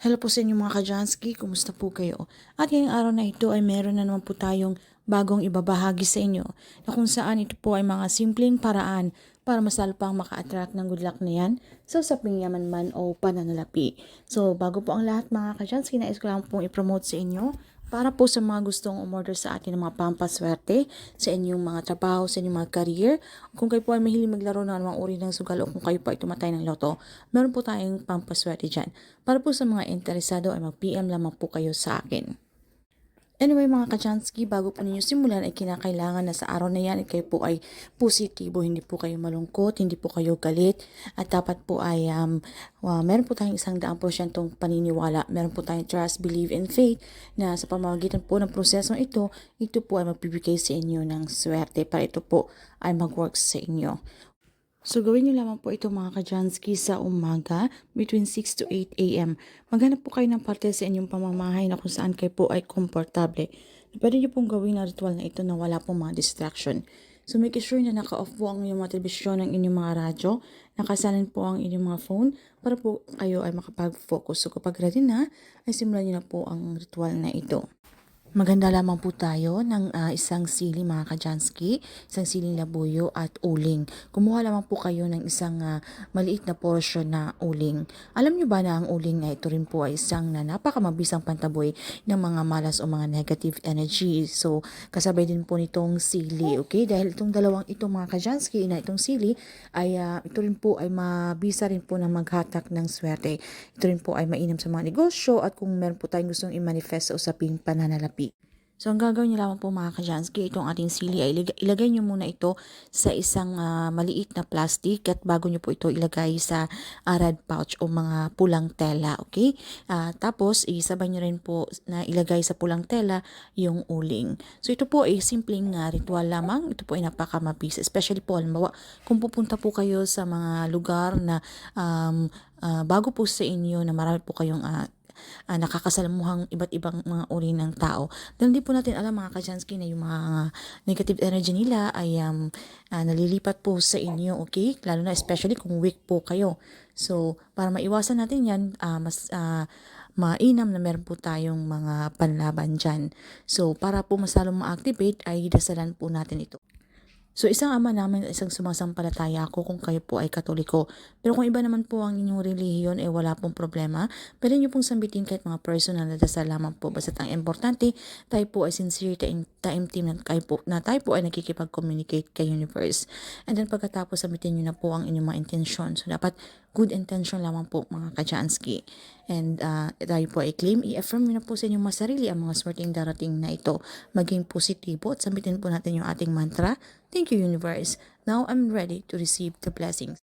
Hello po sa inyo mga kajansky, kumusta po kayo? At ngayong araw na ito ay meron na naman po tayong bagong ibabahagi sa inyo na kung saan ito po ay mga simpleng paraan para mas lalo pang maka-attract ng good luck na yan sa usaping yaman man o pananalapi. So bago po ang lahat mga kajansky, nais ko lang pong i-promote sa inyo para po sa mga gustong umorder sa atin ng mga pampaswerte sa inyong mga trabaho, sa inyong mga career. Kung kayo po ay mahilig maglaro ng mga uri ng sugal o kung kayo po ay tumatay ng loto, meron po tayong pampaswerte dyan. Para po sa mga interesado ay mag-PM lamang po kayo sa akin. Anyway mga kachansky, bago po ninyo simulan ay kinakailangan na sa araw na yan ay kayo po ay positibo, hindi po kayo malungkot, hindi po kayo galit at dapat po ay um, uh, meron po tayong isang daang porsyentong paniniwala, meron po tayong trust, believe and faith na sa pamamagitan po ng prosesong ito, ito po ay magbibigay sa inyo ng swerte para ito po ay mag-work sa inyo. So gawin nyo lamang po ito mga kajansky sa umaga between 6 to 8 a.m. Maghanap po kayo ng parte sa inyong pamamahay na kung saan kayo po ay komportable. Pwede nyo pong gawin ang ritual na ito na wala pong mga distraction. So make sure na naka-off po ang inyong mga telebisyon, ang inyong mga radyo, nakasalin po ang inyong mga phone para po kayo ay makapag-focus. So kapag ready na, ay simulan nyo na po ang ritual na ito. Maganda lamang po tayo ng uh, isang sili mga kajansky, isang siling labuyo at uling. Kumuha lamang po kayo ng isang uh, maliit na portion na uling. Alam nyo ba na ang uling na ito rin po ay isang na napakamabisang pantaboy ng mga malas o mga negative energy. So kasabay din po nitong sili, okay? Dahil itong dalawang ito mga kajansky na itong sili ay uh, ito rin po ay mabisa rin po na maghatak ng swerte. Ito rin po ay mainam sa mga negosyo at kung meron po tayong gustong i-manifest sa usaping pananalapi. So, ang gagawin niyo lamang po mga kajansky, itong ating sili ay ilagay niyo muna ito sa isang uh, maliit na plastic at bago niyo po ito ilagay sa uh, red pouch o mga pulang tela, okay? Uh, tapos, isabay niyo rin po na ilagay sa pulang tela yung uling. So, ito po ay simpleng uh, ritual lamang. Ito po ay napakamabis. Especially po, halimbawa, kung pupunta po kayo sa mga lugar na um, uh, bago po sa inyo na marami po kayong uh, uh, nakakasalamuhang iba't ibang mga uri ng tao. Dahil hindi po natin alam mga kajansky na yung mga negative energy nila ay um, uh, nalilipat po sa inyo, okay? Lalo na especially kung weak po kayo. So, para maiwasan natin yan, uh, mas uh, mainam na meron po tayong mga panlaban dyan. So, para po mas lalong ma-activate ay dasalan po natin ito. So isang ama namin at isang sumasampalataya ako kung kayo po ay katoliko. Pero kung iba naman po ang inyong relihiyon ay eh, wala pong problema. Pwede niyo pong sambitin kahit mga personal na dasal lamang po. Basta ang importante, tayo po ay sincere time, time team na, kayo po, na tayo po ay nakikipag-communicate kay universe. And then pagkatapos sambitin niyo na po ang inyong mga intention. So dapat good intention lamang po mga kajansky. And uh, tayo po ay claim, i-affirm na po sa inyong mga sarili ang mga swerteng darating na ito. Maging positibo at sambitin po natin yung ating mantra. Thank you universe. Now I'm ready to receive the blessings.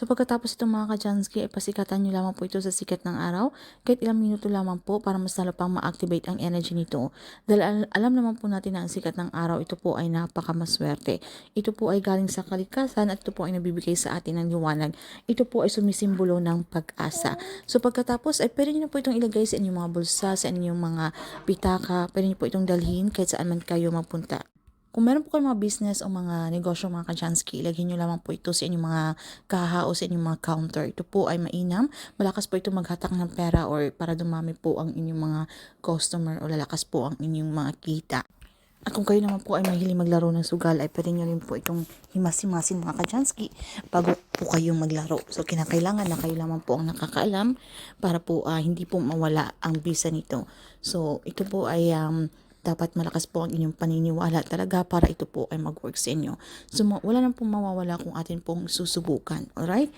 So pagkatapos itong mga kajansky, ay pasikatan nyo lamang po ito sa sikat ng araw kahit ilang minuto lamang po para mas lalo pang ma-activate ang energy nito. Dahil al alam naman po natin na ang sikat ng araw ito po ay napakamaswerte. Ito po ay galing sa kalikasan at ito po ay nabibigay sa atin ng liwanag. Ito po ay sumisimbolo ng pag-asa. So pagkatapos ay pwede nyo po itong ilagay sa inyong mga bulsa, sa inyong mga pitaka, pwede nyo po itong dalhin kahit saan man kayo magpunta. Kung meron po kayong mga business o mga negosyo mga kajansky, ilagay nyo lamang po ito sa inyong mga kaha o sa inyong mga counter. Ito po ay mainam. Malakas po ito maghatak ng pera or para dumami po ang inyong mga customer o lalakas po ang inyong mga kita. At kung kayo naman po ay mahilig maglaro ng sugal, ay pwede nyo rin po itong himas-himasin mga kajansky bago po kayong maglaro. So, kinakailangan na kayo lamang po ang nakakaalam para po uh, hindi po mawala ang visa nito. So, ito po ay um, dapat malakas po ang inyong paniniwala talaga para ito po ay mag-work sa inyo. So, wala nang pong mawawala kung atin pong susubukan. Alright?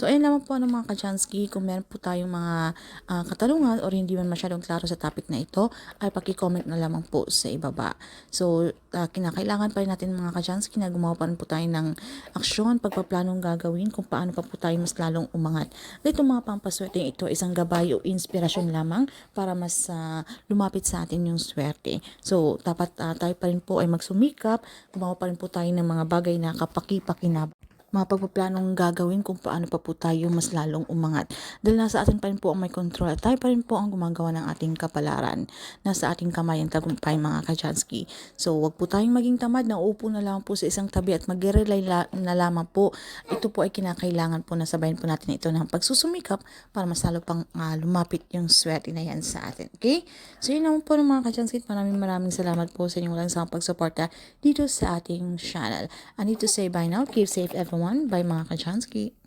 So, ayun naman po ano mga kachansky, kung meron po tayong mga uh, katanungan or hindi man masyadong klaro sa topic na ito, ay paki-comment na lamang po sa ibaba. So, uh, kinakailangan pa rin natin mga kachansky na gumawa pa rin po tayo ng aksyon, pagpaplanong gagawin kung paano pa po tayo mas lalong umangat. Dito mga pampaswerte ito, isang gabay o inspirasyon lamang para mas uh, lumapit sa atin yung swerte. So, dapat uh, tayo pa rin po ay magsumikap, gumawa pa rin po tayo ng mga bagay na kapaki-pakinabang mga pagpaplanong gagawin kung paano pa po tayo mas lalong umangat. Dahil nasa atin pa rin po ang may control at tayo pa rin po ang gumagawa ng ating kapalaran. Nasa ating kamay ang tagumpay mga kajansky. So wag po tayong maging tamad na uupo na lang po sa isang tabi at mag-rely na lamang po. Ito po ay kinakailangan po na sabayin po natin ito ng pagsusumikap para mas lalo pang ah, lumapit yung swerte na yan sa atin. Okay? So yun naman po ng mga kajansky. Maraming maraming salamat po sa inyong walang sawang pagsuporta dito sa ating channel. I need to say bye now. Keep safe everyone. Bye mga kajansky.